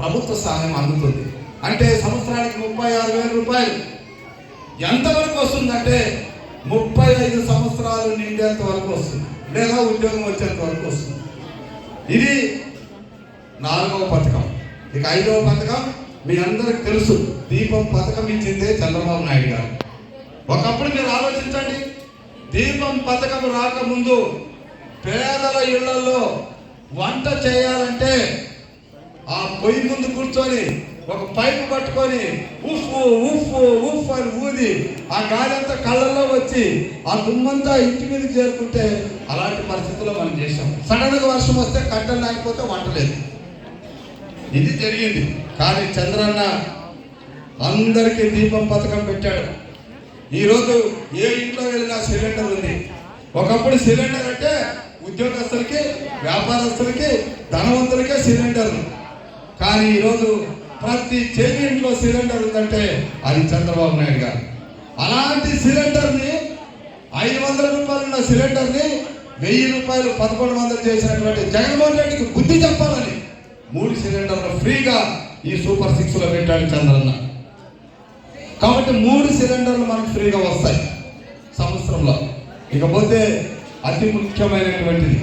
ప్రభుత్వ సహాయం అందుతుంది. అంటే సంవత్సరానికి ముప్పై ఆరు వేల రూపాయలు. ఎంతవరకు వస్తుందంటే ముప్పై ఐదు సంవత్సరాలు నిండేంత వరకు వస్తుంది. లేదా ఉద్యోగం వచ్చేంత వరకు వస్తుంది. ఇది నాలుగవ పథకం. ఇక ఐదవ పథకం మీ అందరికి తెలుసు. దీపం పథకం ఇచ్చిందే చంద్రబాబు నాయుడు గారు. ఒకప్పుడు మీరు ఆలోచించండి. దీపం పథకం రాకముందు పేదల ఇళ్ళలో వంట చేయాలంటే పొయ్యి ముందు కూర్చొని ఒక పైపు పట్టుకొని ఉఫ్ ఉఫ్ ఉఫ్ అని ఊది ఆ గాలంతా కళ్ళల్లో వచ్చి ఆ దుమ్మంతా ఇంటి మీద చేరుకుంటే అలాంటి పరిస్థితుల్లో మనం చేసాం సడన్గా వర్షం వస్తే కట్టలు లేకపోతే వంటలేదు ఇది జరిగింది. కానీ చంద్రన్న అందరికీ దీపం పథకం పెట్టాడు. ఈరోజు ఏ ఇంట్లో వెళ్ళినా సిలిండర్ ఉంది. ఒకప్పుడు సిలిండర్ అంటే ఉద్యోగస్తులకి వ్యాపారస్తులకి ధనవంతులకే సిలిండర్ కానీ ఈరోజు ప్రతి చెల్లి ఇంట్లో సిలిండర్ ఉందంటే అది చంద్రబాబు నాయుడు గారు. అలాంటి సిలిండర్ని ఐదు వందల రూపాయలు ఉన్న సిలిండర్ని వెయ్యి రూపాయలు పదకొండు వందలు చేసినటువంటి జగన్మోహన్ రెడ్డికి బుద్ధి చెప్పాలని మూడు సిలిండర్లు ఫ్రీగా ఈ సూపర్ సిక్స్లో పెట్టాడు చంద్రన్న. కాబట్టి మూడు సిలిండర్లు మనకు ఫ్రీగా వస్తాయి సంవత్సరంలో. ఇకపోతే అతి ముఖ్యమైనటువంటిది